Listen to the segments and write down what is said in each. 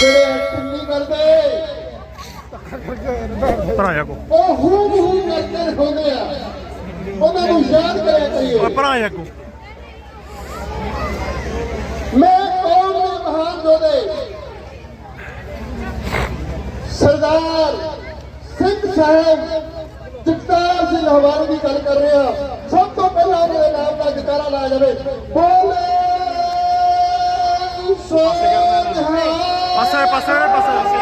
ਜਿਹੜੇ ਐਕਟਿੰਗ ਨਹੀਂ ਕਰਦੇ ਭਰਾਇਆ ਕੋ। ਉਹ ਹੂ ਹੂ ਕਰਦੇ ਹੁੰਦੇ ਆ। ਉਹਨਾਂ ਨੂੰ ਯਾਦ ਕਰਿਆ ਕਰੀਏ। ਭਰਾਇਆ ਕੋ। ਮੈਂ ਕੌਮ ਦੇ ਮਹਾਨ ਯੋਧੇ ਸਰਦਾਰ ਸਿੰਘ ਸਾਹਿਬ ਜਗਤਾਰ ਸਿੰਘ ਹਵਾਰੇ ਦੀ ਗੱਲ ਕਰ ਰਿਹਾ ਸਭ ਤੋਂ ਪਹਿਲਾਂ ਉਹਨਾਂ ਦੇ ਨਾਮ ਦਾ ਜਕਾਰਾ ਲਾਇਆ ਜਾਵੇ। ਪਾਸੇ ਪਾਸੇ। ਪਾਸੇ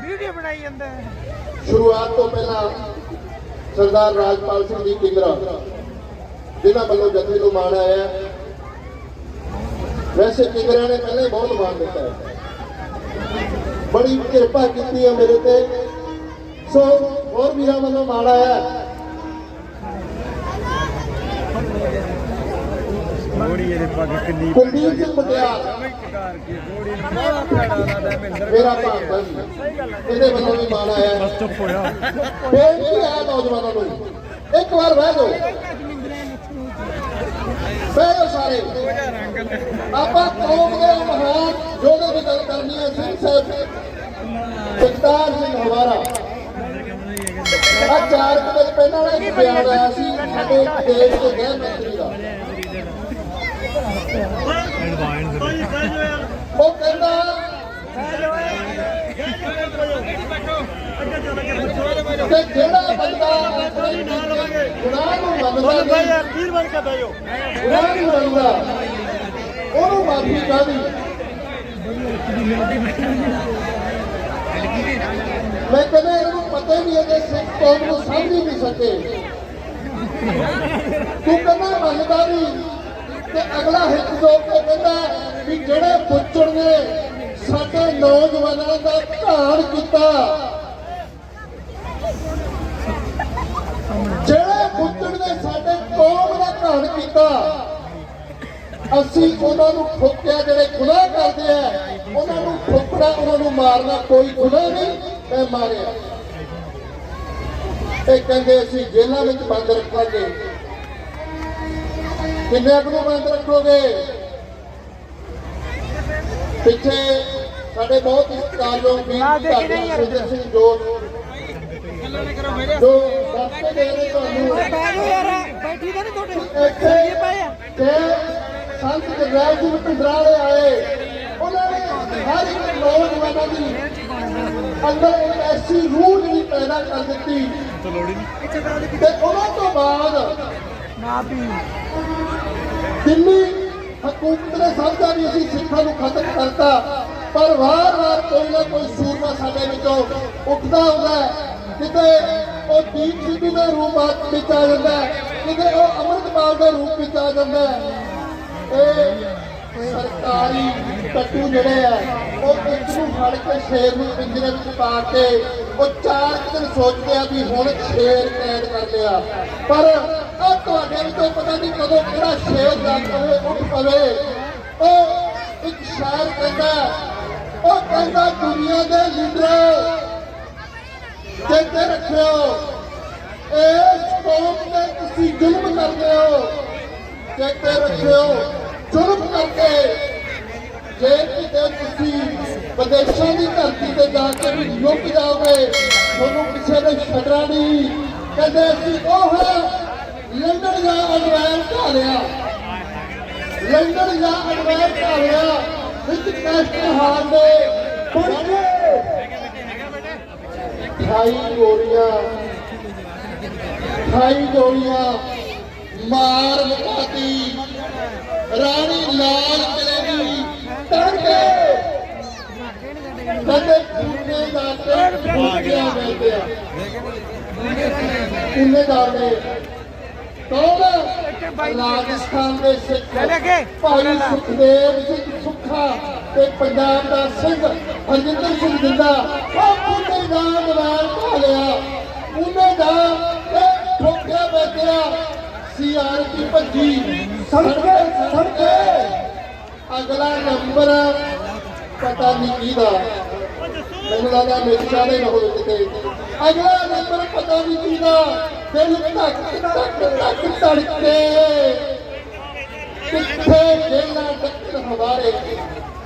ਵੀਡੀਓ ਬਣਾਈ ਜਾਂਦਾ। ਸ਼ੁਰੂਆਤ ਤੋਂ ਪਹਿਲਾਂ ਸਰਦਾਰ ਰਾਜਪਾਲ ਸਿੰਘ ਜੀ ਕਿੰਗਰਾ, ਜਿਨ੍ਹਾਂ ਵੱਲੋਂ ਜਥੇ ਨੂੰ ਮਾਣ ਆਇਆ ਵੈਸੇ ਕਿੰਗਰਾ ਨੇ ਪਹਿਲਾਂ ਹੀ ਬਹੁਤ ਮਾਣ ਦਿੱਤਾ ਹੈ। ਬੜੀ ਕਿਰਪਾ ਕੀਤੀ ਹੈ ਮੇਰੇ ਤੇ। ਸੋ ਹੋਰ ਵੀਰਾਂ ਵੱਲੋਂ ਮਾਣ ਆਇਆ ਮੋੜੀ ਇਹਦੇ ਪੱਗ ਕਿੰਨੀ ਕੁਲਦੀਪ ਸਿੰਘ ਪਟਿਆਲ। ਗੋੜੀ ਮੇਰਾ ਭਾਂਡਾ ਜੀ ਇਹਦੇ ਵੱਲੋਂ ਵੀ ਮਾਣ ਆਇਆ। ਬਸ ਚੁੱਪ ਹੋਇਆ ਬੇਨਤੀ ਹੈ ਨੌਜਵਾਨਾਂ ਨੂੰ। ਇੱਕ ਵਾਰ ਬਹਿ ਜਾਓ। ਬਹਿ ਜਾਓ ਸਾਰੇ। ਆਪਾਂ ਕੌਮ ਦੇ ਮਹਾਨ ਯੋਧੇ ਦੀ ਗੱਲ ਕਰਨੀ ਹੈ। ਸਿੰਘ ਸਾਹਿਬ ਜਗਤਾਰ ਸਿੰਘ ਹਵਾਰਾ। ਆ ਚਾਰ ਕੁ ਦਿਨ ਪਹਿਲਾਂ ਇੱਕ ਬਿਆਨ ਆਇਆ ਸੀ ਸਾਡੇ ਦੇਸ਼ ਦੇ ਗ੍ਰਹਿ ਮੰਤਰੀ ਦਾ। ਉਹ ਕਹਿੰਦਾ ਕਿ ਜਿਹੜਾ ਬੰਦਾ ਆਪਣੇ ਗੁਨਾਹ ਨੂੰ ਮੰਨਦਾ ਨਹੀਂ ਵੀਰ ਬਣ ਕੇ ਬਈਓ ਗੁਨਾਹ ਨਹੀਂ ਮੰਨਦਾ ਉਹਨੂੰ ਮਾਫੀ ਚਾਹਦੀ। ਮੈਂ ਕਦੇ ਇਹਨੂੰ ਪਤਾ ਹੀ ਨਹੀਂ ਹੈ ਕਿ ਸਿੱਖ ਕੌਮ ਨੂੰ ਸਮਝ ਹੀ ਨਹੀਂ ਸਕੇ। ਤੂੰ ਕਹਿੰਦਾ ਮੰਨਦਾ ਨਹੀਂ। ਤੇ ਅਗਲਾ ਹਿੱਕ ਜੋ ਕੇ ਕਹਿੰਦਾ ਵੀ ਜਿਹੜੇ ਪੁੱਛਣ ਨੇ, ਸਾਡੇ ਨੌਜਵਾਨਾਂ ਦਾ ਘਾਣ ਕੀਤਾ। ਜਿਹੜੇ ਪੁੱਛਣ ਨੇ, ਸਾਡੇ ਕੌਮ ਦਾ ਘਾਣ ਕੀਤਾ। ਅਸੀਂ ਉਹਨਾਂ ਨੂੰ ਠੋਕਿਆ, ਜਿਹੜੇ ਗੁਨਾਹ ਕਰਦੇ ਆ, ਉਹਨਾਂ ਨੂੰ ਠੋਕਣਾ, ਉਹਨਾਂ ਨੂੰ ਮਾਰਨਾ ਕੋਈ ਗੁਨਾਹ ਨਹੀਂ, ਮੈਂ ਮਾਰਿਆ। ਇਹ ਕਹਿੰਦੇ ਅਸੀਂ ਜੇਲ੍ਹਾਂ ਵਿੱਚ ਬੰਦ ਰੱਖਾਂਗੇ। ਕਿੰਨੇ ਕੁ ਨੂੰ ਬੰਦ ਰੱਖੋਗੇ? ਪਿੱਛੇ ਸਾਡੇ ਬਹੁਤ ਹੀ ਸਤਿਕਾਰਯੋਗ ਵੀਰ ਸੁਰਿੰਦਰ ਸਿੰਘ ਜੋਤ। ਜੋ ਦੱਸਦੇ ਦੇ ਰਹੇ ਤੁਹਾਨੂੰ। ਬੈਠੋ ਯਾਰ ਬੈਠੀ ਤਾਂ ਨਹੀਂ ਤੁਹਾਡੇ। ਇੱਥੇ ਪਏ ਆ। ਕਿ ਸੰਤ ਜਗਰਾਜ ਜੀ ਪਿੰਡਰਾਲੇ ਆਏ ਉਹਨਾਂ ਨੇ ਹਰ ਇੱਕ ਨੌਜਵਾਨਾਂ ਦੀ ਅੰਦਰ ਇੱਕ ਐਸੀ ਰੂਹ ਜਿਹੜੀ ਪੈਦਾ ਕਰ ਦਿੱਤੀ। ਤੇ ਉਹਨਾਂ ਤੋਂ ਬਾਅਦ ਨਾ ਵੀ। ਦਿੱਲੀ ਹਕੂਮਤ ਨੇ ਸਮਝਿਆ ਵੀ ਅਸੀਂ ਸਿੱਖਾਂ ਨੂੰ ਖਤਮ ਕਰਤਾ, ਪਰ ਵਾਰ-ਵਾਰ ਕੋਈ ਨਾ ਕੋਈ ਸੂਰਮਾ ਸਾਡੇ ਵਿੱਚੋਂ ਉੱਠਦਾ ਹੁੰਦਾ ਕਿਤੇ ਉਹ ਦੀਪ ਸਿੱਧੂ ਦੇ ਰੂਪ ਆ- ਵਿੱਚ ਆ ਜਾਂਦਾ ਕਿਤੇ ਉਹ ਅੰਮ੍ਰਿਤਪਾਲ ਦੇ ਰੂਪ ਵਿੱਚ ਆ ਜਾਂਦਾ ਇਹ ਸਰਕਾਰੀ ਟੱਟੂ ਜਿਹੜੇ ਆ, ਉਹ ਇੱਕ ਨੂੰ ਫੜ ਕੇ ਸ਼ੇਰ ਨੂੰ ਪਿੰਜਰੇ ਵਿੱਚ ਪਾ ਕੇ ਉਹ ਚਾਰ ਦਿਨ ਸੋਚਦੇ ਆ ਵੀ ਹੁਣ ਸ਼ੇਰ ਕੈਦ ਕਰ ਲਿਆ। ਪਰ ਆ ਤੁਹਾਡੇ ਵਿੱਚੋਂ ਪਤਾ ਨਹੀਂ ਕਦੋਂ ਕਿਹੜਾ ਸ਼ੇਰ ਜਾ ਪਵੇ ਉੱਠ ਪਵੇ। ਉਹ ਇੱਕ ਸ਼ਾਇਰ ਕਹਿੰਦਾ, ਉਹ ਕਹਿੰਦਾ ਦੁਨੀਆ ਦੇ ਲੀਡਰ ਚੇਤੇ ਰੱਖਿਓ। ਇਸ ਕੌਮ ਤੇ ਤੁਸੀਂ ਜ਼ੁਲਮ ਕਰਦੇ ਹੋ। ਚੇਤੇ ਰੱਖਿਓ। ਜ਼ੁਲਮ ਕਰਕੇ ਜੇ ਕਿਤੇ ਤੁਸੀਂ ਵਿਦੇਸ਼ਾਂ ਦੀ ਧਰਤੀ ਤੇ ਜਾ ਕੇ ਵੀ ਲੁੱਟ ਜਾਓਗੇ ਤੁਹਾਨੂੰ ਕਿਸੇ ਨੇ ਛੱਡਣਾ ਨਹੀਂ। ਕਹਿੰਦੇ ਅਸੀਂ ਉਹ ਲੰਡਨ ਜਾਂ ਅਜਵਾਇਰ ਢਾਲਿਆ। ਲੰਡਨ ਜਾਂ ਅਜਵਾਇਰ ਢਾਲਿਆ, ਵਿੱਚ ਕੈਸਟ ਹਾਰ ਦੇ ਬਣ ਕੇ ਖਾਈ ਗੋਲੀਆਂ ਖਾਈ ਗੋਲੀਆਂ ਮਾਰ ਮੁਕਾਤੀ ਰਾਣੀ ਲਾਲ ਕਿਲੇ ਦੀ ਤੜਕੇ ਕਦੇ ਪੂਨੇ ਦਾ ਤੇ ਮਿਲਦੇ ਆ ਪੂਨੇ ਦਾ ਕੌਣ ਰਾਜਸਥਾਨ ਦੇ ਸਿੱਖ ਭਾਈ ਸੁਖਦੇਵ ਸਿੰਘ ਸੁੱਖਾ ਤੇ ਪੰਜਾਬ ਦਾ ਸਿੰਘ ਹਰਜਿੰਦਰ ਸਿੰਘ ਜਿੰਦਾ ਉਹ ਪੂਨੇ ਦਾ ਨਵਾਲ ਢਾਲਿਆ ਪੂਨੇ ਦਾ ਤੇ ਠੋਕਿਆ ਬੈਠਿਆ ਸੀਆਰਪੀ ਭੱਜੀ ਸੜਕੇ ਸੜਕੇ ਅਗਲਾ ਨੰਬਰ ਪਤਾ ਨਹੀਂ ਕਿਹਦਾ। ਮੈਨੂੰ ਲੱਗਦਾ ਮੇਰੇ ਸਾਰੇ ਨਾ ਹੋਵੇ ਕਿਤੇ। ਅਗਲਾ ਨੰਬਰ ਪਤਾ ਨਹੀਂ ਕਿਹਦਾ। ਦਿਲ ਧੱਕ ਧੱਕ ਧੱਕ ਧੜਕੇ ਕਿੱਥੇ ਜੇਲਾਂ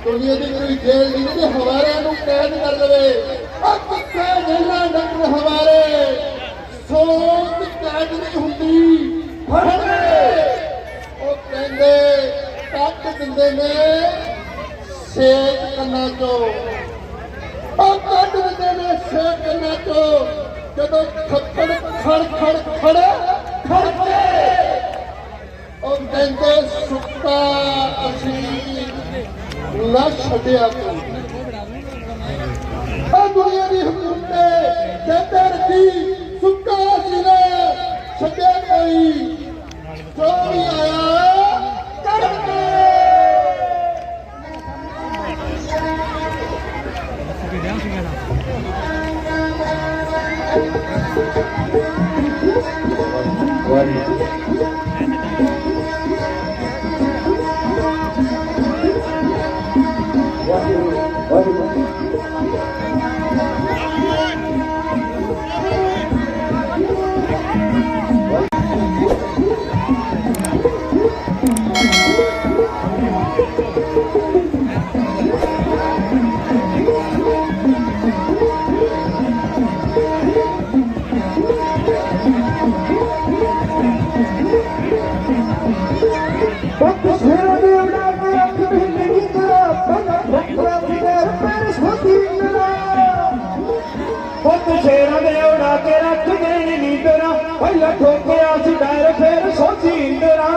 ਦੁਨੀਆ ਦੀ ਕੋਈ ਜੇਲ੍ਹ ਨਹੀਂ ਜਿਹਦੇ ਹਵਾਰਿਆਂ ਨੂੰ ਕੈਦ ਕਰ ਲਵੇ ਆ ਕਿੱਥੇ ਜੇਲ੍ਹਾਂ ਡੱਕਣ ਹਵਾਰੇ? ਸੋਚ ਕੈਦ ਨਹੀਂ ਹੁੰਦੀ। ਫੜ ਉਹ ਕਹਿੰਦੇ, ਤੱਕ ਦਿੰਦੇ ਨੇ। ਸੇਕ ਕੰਨਾਂ ਚੋਂ। ਉਹ ਕੱਢ ਦਿੰਦੇ ਨੇ ਸੇਕ ਕੰਨਾਂ ਚੋਂ। ਜਦੋਂ ਥੱਪੜ ਖੜ ਖੜ ਖੜ ਖੜ ਕੇ ਉਹ ਕਹਿੰਦੇ ਸੁੱਤਾ ਅਸੀਂ ਨਾ ਛੱਡਿਆ ਸ਼ੇਰਾਂ ਪਹਿਲਾਂ ਠੋਕਿਆ ਸੀ ਡਰ, ਫੇਰ ਸੋਚੀ ਇੰਦਰਾ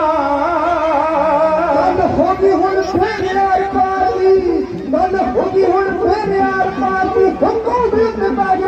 ਗੱਲ ਹੋ ਗਈ ਹੁਣ ਫੇਰ ਯਾਰ ਪਾਰਦੀ ਗੱਲ ਹੋ ਗਈ ਹੁਣ ਫੇਰ ਯਾਰ ਪਾਰਦੀ ਹੁਕਮ ਦੇ ਉੱਤੇ ਬਾਜ